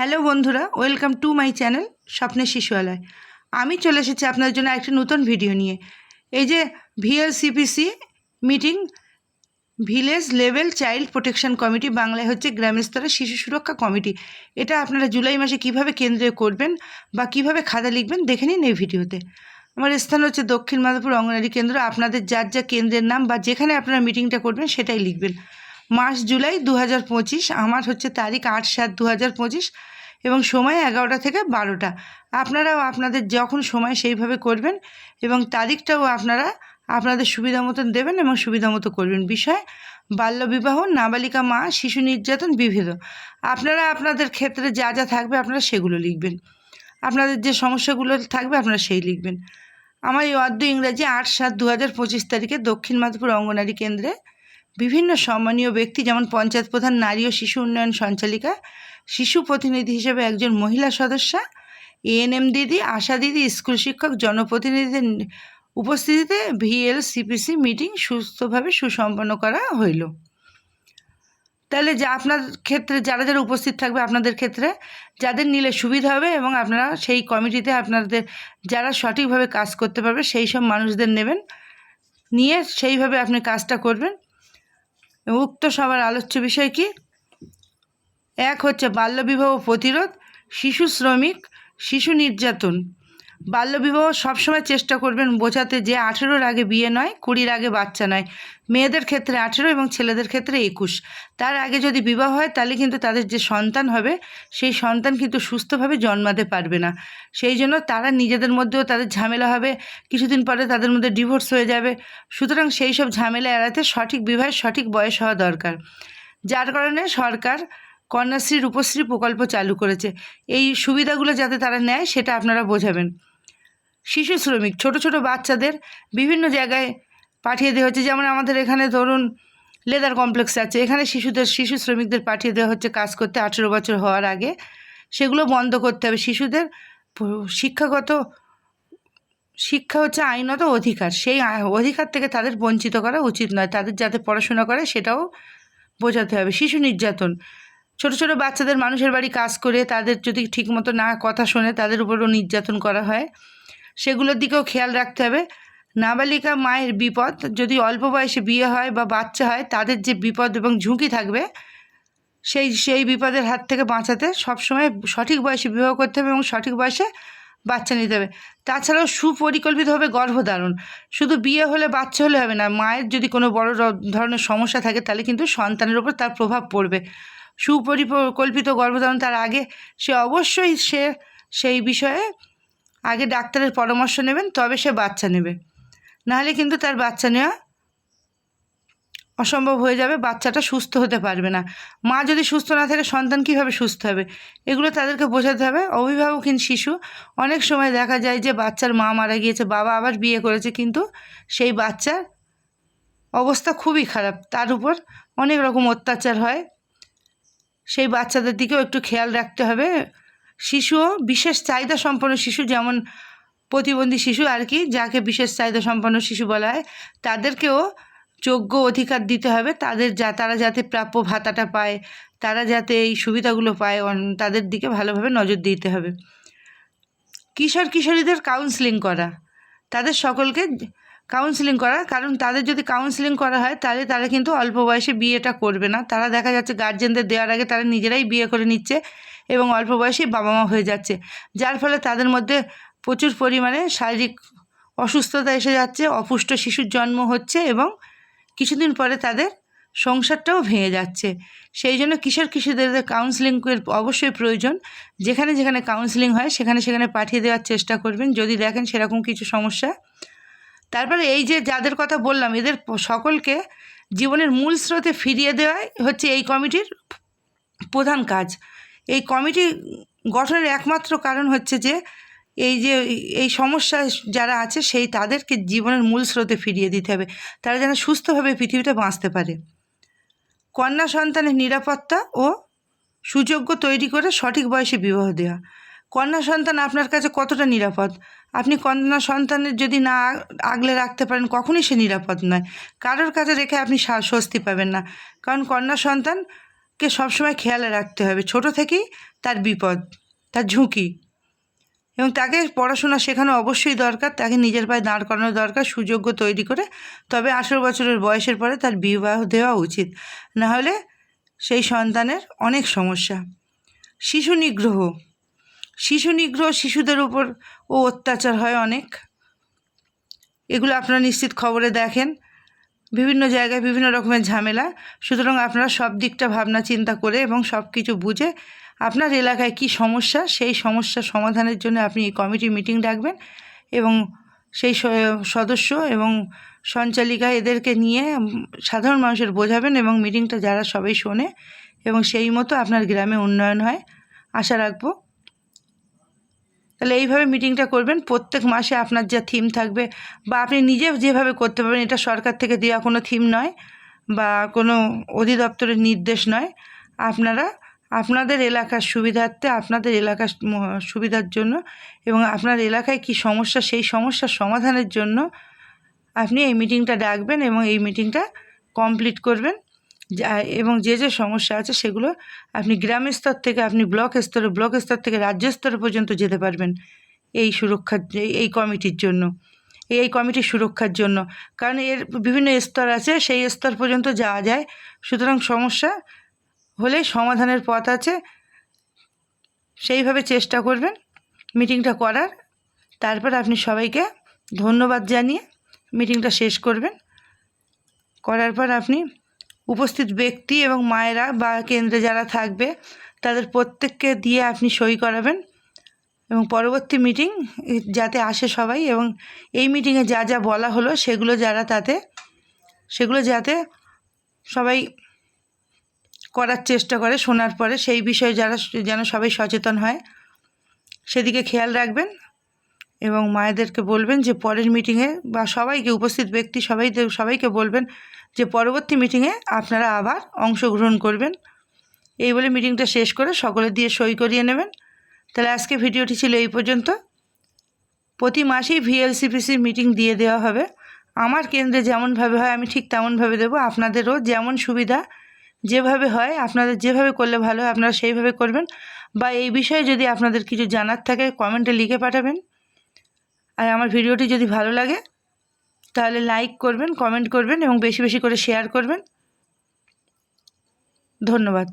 Hello বন্ধুরা, welcome to my channel স্বপ্নের শিশুয়ালয়। আমি চলে এসেছি আপনার জন্য একটি নতুন ভিডিও নিয়ে। এই যে VLCPC meeting, village level child protection committee, বাংলায় হচ্ছে গ্রামের স্তরে শিশু সুরক্ষা কমিটি। এটা আপনারা জুলাই মাসে কীভাবে কেন্দ্রে করবেন বা কীভাবে খাতা লিখবেন দেখে নিন এই ভিডিওতে। আমার স্থান হচ্ছে দক্ষিণ মাধবপুর অঙ্গনারী কেন্দ্র। আপনাদের যার যা কেন্দ্রের নাম বা যেখানে আপনারা মিটিংটা করবেন সেটাই লিখবেন। মাস জুলাই দু হাজার পঁচিশ, আমার হচ্ছে তারিখ আট সাত দু হাজার পঁচিশ এবং সময় এগারোটা থেকে বারোটা। আপনারাও আপনাদের যখন সময় সেইভাবে করবেন এবং তারিখটাও আপনারা আপনাদের সুবিধা মতন দেবেন এবং সুবিধা মতো করবেন। বিষয়, বাল্যবিবাহ, নাবালিকা মা, শিশু নির্যাতন, বিভেদ। আপনারা আপনাদের ক্ষেত্রে যা যা থাকবে আপনারা সেগুলো লিখবেন। আপনাদের যে সমস্যাগুলো থাকবে আপনারা সেই লিখবেন। আমার এই অর্ধ ইংরাজি আট সাত দু হাজার পঁচিশ তারিখে দক্ষিণ মাধবপুর অঙ্গনারী কেন্দ্রে বিভিন্ন সম্মানীয় ব্যক্তি, যেমন পঞ্চায়েত প্রধান, নারী ও শিশু উন্নয়ন সঞ্চালিকা, শিশু প্রতিনিধি হিসেবে একজন মহিলা সদস্যা, এএনএম দিদি, আশা দিদি, স্কুল শিক্ষক, জনপ্রতিনিধিদের উপস্থিতিতে ভিএল, সিপিসি মিটিং সুস্থভাবে সুসম্পন্ন করা হইল। তাহলে যা আপনার ক্ষেত্রে, যারা যারা উপস্থিত থাকবে আপনাদের ক্ষেত্রে, যাদের নিলে সুবিধা হবে এবং আপনারা সেই কমিটিতে আপনাদের যারা সঠিকভাবে কাজ করতে পারবে, সেই সব মানুষদের নেবেন। নিয়ে সেইভাবে আপনি কাজটা করবেন। উক্ত সবার আলোচ্য বিষয় কি? এক হচ্ছে বাল্যবিবাহ প্রতিরোধ শিশু শ্রমিক শিশু নির্যাতন। বাল্যবিবাহ সবসময় চেষ্টা করবেন বোঝাতে যে আঠেরোর আগে বিয়ে নয়, কুড়ির আগে বাচ্চা নয়। মেয়েদের ক্ষেত্রে আঠেরো এবং ছেলেদের ক্ষেত্রে একুশ। তার আগে যদি বিবাহ হয়, তাহলে কিন্তু তাদের যে সন্তান হবে, সেই সন্তান কিন্তু সুস্থভাবে জন্মাতে পারবে না। সেই জন্য তারা নিজেদের মধ্যেও তাদের ঝামেলা হবে, কিছুদিন পরে তাদের মধ্যে ডিভোর্স হয়ে যাবে। সুতরাং সেই সব ঝামেলা এড়াতে সঠিক বিবাহের সঠিক বয়স হওয়া দরকার। যার কারণে সরকার কন্যাশ্রী রূপশ্রী প্রকল্প চালু করেছে। এই সুবিধাগুলো যাতে তারা নেয়, সেটা আপনারা বোঝাবেন। শিশু শ্রমিক, ছোট ছোট বাচ্চাদের বিভিন্ন জায়গায় পাঠিয়ে দেওয়া হচ্ছে। যেমন আমাদের এখানে ধরুন লেদার কমপ্লেক্স আছে। এখানে শিশুদের, শিশু শ্রমিকদের পাঠিয়ে দেওয়া হচ্ছে কাজ করতে আঠেরো বছর হওয়ার আগে। সেগুলো বন্ধ করতে হবে। শিশুদের শিক্ষাগত, শিক্ষা হচ্ছে আইনত অধিকার। সেই অধিকার থেকে তাদের বঞ্চিত করা উচিত নয়। তাদের যাতে পড়াশোনা করে সেটাও বোঝাতে হবে। শিশু নির্যাতন, ছোট ছোট বাচ্চাদের মানুষের বাড়ি কাজ করে তাদের যদি ঠিকমতো না কথা শোনে তাদের উপরও নির্যাতন করা হয়। সেগুলোর দিকেও খেয়াল রাখতে হবে। নাবালিকা মায়ের বিপদ, যদি অল্প বয়সে বিয়ে হয় বা বাচ্চা হয়, তাদের যে বিপদ এবং ঝুঁকি থাকবে, সেই সেই বিপদের হাত থেকে বাঁচাতে সবসময় সঠিক বয়সে বিবাহ করতে হবে এবং সঠিক বয়সে বাচ্চা নিতে হবে। তাছাড়াও সুপরিকল্পিতভাবে গর্ভধারণ। শুধু বিয়ে হলে বাচ্চা হলে হবে না, মায়ের যদি কোনো বড় ধরনের সমস্যা থাকে, তাহলে কিন্তু সন্তানের উপর তার প্রভাব পড়বে। সুপরিকল্পিত গর্ভধারণ তার আগে, সে অবশ্যই সে, সেই বিষয়ে আগে ডাক্তারের পরামর্শ নেবেন, তবে সে বাচ্চা নেবে। নাহলে কিন্তু তার বাচ্চা নেওয়া অসম্ভব হয়ে যাবে, বাচ্চাটা সুস্থ হতে পারবে না। মা যদি সুস্থ না থাকে, সন্তান কীভাবে সুস্থ হবে? এগুলো তাদেরকে বোঝাতে হবে। অভিভাবকহীন শিশু, অনেক সময় দেখা যায় যে বাচ্চার মা মারা গিয়েছে, বাবা আবার বিয়ে করেছে, কিন্তু সেই বাচ্চার অবস্থা খুবই খারাপ। তার উপর অনেক রকম অত্যাচার হয়। সেই বাচ্চাদের দিকেও একটু খেয়াল রাখতে হবে। শিশুও বিশেষ চাহিদা সম্পন্ন শিশু যেমন প্রতিবন্ধী শিশু আর কি, যাকে বিশেষ চাহিদা সম্পন্ন শিশু বলা হয়, তাদেরকেও যোগ্য অধিকার দিতে হবে। তাদের যা, তারা যাতে প্রাপ্য ভাতাটা পায়, তারা যাতে এই সুবিধাগুলো পায় তাদের দিকে ভালোভাবে নজর দিতে হবে। কিশোর কিশোরীদের কাউন্সিলিং করা, তাদের সকলকে কাউন্সিলিং করা, কারণ তাদের যদি কাউন্সিলিং করা হয়, তাহলে তারা কিন্তু অল্প বয়সে বিয়েটা করবে না। তারা দেখা যাচ্ছে গার্জেনদের দেওয়ার আগে তারা নিজেরাই বিয়ে করে নিচ্ছে। এবং অল্প বয়সেই বাবা মা হয়ে যাচ্ছে। যার ফলে তাদের মধ্যে প্রচুর পরিমাণে শারীরিক অসুস্থতা এসে যাচ্ছে, অপুষ্ট শিশুর জন্ম হচ্ছে এবং কিছুদিন পরে তাদের সংসারটাও ভেঙে যাচ্ছে। সেই জন্য কিশোর কিশোরদের কাউন্সিলিংয়ের অবশ্যই প্রয়োজন। যেখানে যেখানে কাউন্সিলিং হয়, সেখানে সেখানে পাঠিয়ে দেওয়ার চেষ্টা করবেন। যদি দেখেন সেরকম কিছু সমস্যা। তারপরে এই যে যাদের কথা বললাম, এদের সকলকে জীবনের মূল স্রোতে ফিরিয়ে দেওয়াই হচ্ছে এই কমিটির প্রধান কাজ। কমিটি গঠনের একমাত্র কারণ হচ্ছে যে, এই যে, এই সমস্যা যারা আছে সেই তাদেরকে জীবনের মূল স্রোতে ফিরিয়ে দিতে হবে। তারা যেন সুস্থভাবে পৃথিবীতে বাঁচতে পারে। কন্যা সন্তানের নিরাপত্তা ও সুযোগ্য তৈরি করে সঠিক বয়সে বিবাহ দেওয়া। কন্যা সন্তান আপনার কাছে কতটা নিরাপদ? আপনি কন্যা সন্তানের যদি না আগলে রাখতে পারেন, কখনই সে নিরাপদ নয়। কারোর কাছে রেখে আপনি স্বস্তি পাবেন না। কারণ কন্যা সন্তান কে সবসময় খেয়ালে রাখতে হবে। ছোট থেকেই তার বিপদ, তার ঝুঁকি। এবং তাকে পড়াশোনা শেখানো অবশ্যই দরকার, তাকে নিজের পায়ে দাঁড় করানো দরকার, সুযোগ্য তৈরি করে। তবে আঠেরো বছরের বয়সের পরে তার বিবাহ দেওয়া উচিত। না হলে সেই সন্তানের অনেক সমস্যা। শিশু নিগ্রহ। শিশু নিগ্রহ শিশুদের উপর ও অত্যাচার হয় অনেক। এগুলো আপনারা নিশ্চিত খবরে দেখেন। বিভিন্ন জায়গায় বিভিন্ন রকমের ঝামেলা। সুতরাং আপনারা সব দিকটা ভাবনা চিন্তা করে এবং সব কিছু বুঝে আপনার এলাকায় কি সমস্যা, সেই সমস্যা সমাধানের জন্য আপনি এই কমিটি মিটিং ডাকবেন এবং সেই সদস্য এবং সঞ্চালিকা এদেরকে নিয়ে সাধারণ মানুষের বোঝাবেন এবং মিটিংটা যারা সবাই শোনে এবং সেই মতো আপনার গ্রামে উন্নয়ন হয়। আশা রাখব তাহলে এইভাবে মিটিংটা করবেন। প্রত্যেক মাসে আপনার যা থিম থাকবে বা আপনি নিজে যেভাবে করতে পারবেন, এটা সরকার থেকে দেওয়া কোনো থিম নয় বা কোনো অধিদপ্তরের নির্দেশ নয়। আপনারা আপনাদের এলাকার সুবিধার্থে, আপনাদের এলাকার সুবিধার জন্য এবং আপনার এলাকায় কি সমস্যা, সেই সমস্যার সমাধানের জন্য আপনি এই মিটিংটা ডাকবেন এবং এই মিটিংটা কমপ্লিট করবেন। এবং যে যে সমস্যা আছে সেগুলো আপনি গ্রাম স্তর থেকে, আপনি ব্লক স্তরে, ব্লক স্তর থেকে রাজ্য স্তর পর্যন্ত যেতে পারবেন এই সুরক্ষার এই- কমিটির জন্য। এই কমিটির সুরক্ষার জন্য। কারণ এর বিভিন্ন স্তর আছে, সেই স্তর পর্যন্ত যাওয়া যায়। সুতরাং সমস্যা হলে সমাধানের পথ আছে। সেইভাবে চেষ্টা করবেন, মিটিংটা করার। তারপর আপনি সবাইকে ধন্যবাদ জানিয়ে মিটিংটা শেষ করবেন। করার পর আপনি উপস্থিত ব্যক্তি এবং মায়েরা বা কেন্দ্রে যারা থাকবে, তাদের প্রত্যেককে দিয়ে আপনি সই করাবেন। এবং পরবর্তী মিটিং যাতে আসে সবাই এবং এই মিটিংয়ে যা যা বলা হলো সেগুলো যারা তাতে, সেগুলো যাতে সবাই করার চেষ্টা করে শোনার পরে সেই বিষয়ে যারা, যেন সবাই সচেতন হয়, সেদিকে খেয়াল রাখবেন। এবং মায়েদেরকে বলবেন যে পরের মিটিংয়ে বা সবাইকে উপস্থিত ব্যক্তি সবাই সবাইকে বলবেন যে পরবর্তী মিটিংয়ে আপনারা আবার অংশগ্রহণ করবেন। এই বলে মিটিংটা শেষ করে সকলে দিয়ে সই করিয়ে নেবেন। তাহলে আজকে ভিডিওটি ছিল এই পর্যন্ত। প্রতি মাসেই ভিএলসিপিসির মিটিং দিয়ে দেওয়া হবে। আমার কেন্দ্রে যেমনভাবে হয়, আমি ঠিক তেমনভাবে দেবো। আপনাদেরও যেমন সুবিধা যেভাবে হয়, আপনাদের যেভাবে করলে ভালো হয়, আপনারা সেইভাবে করবেন। বা এই বিষয়ে যদি আপনাদের কিছু জানার থাকে কমেন্টে লিখে পাঠাবেন। আর আমার ভিডিওটি যদি ভালো লাগে, তাহলে লাইক করবেন কমেন্ট করবেন এবং বেশি বেশি করে শেয়ার করবেন। ধন্যবাদ।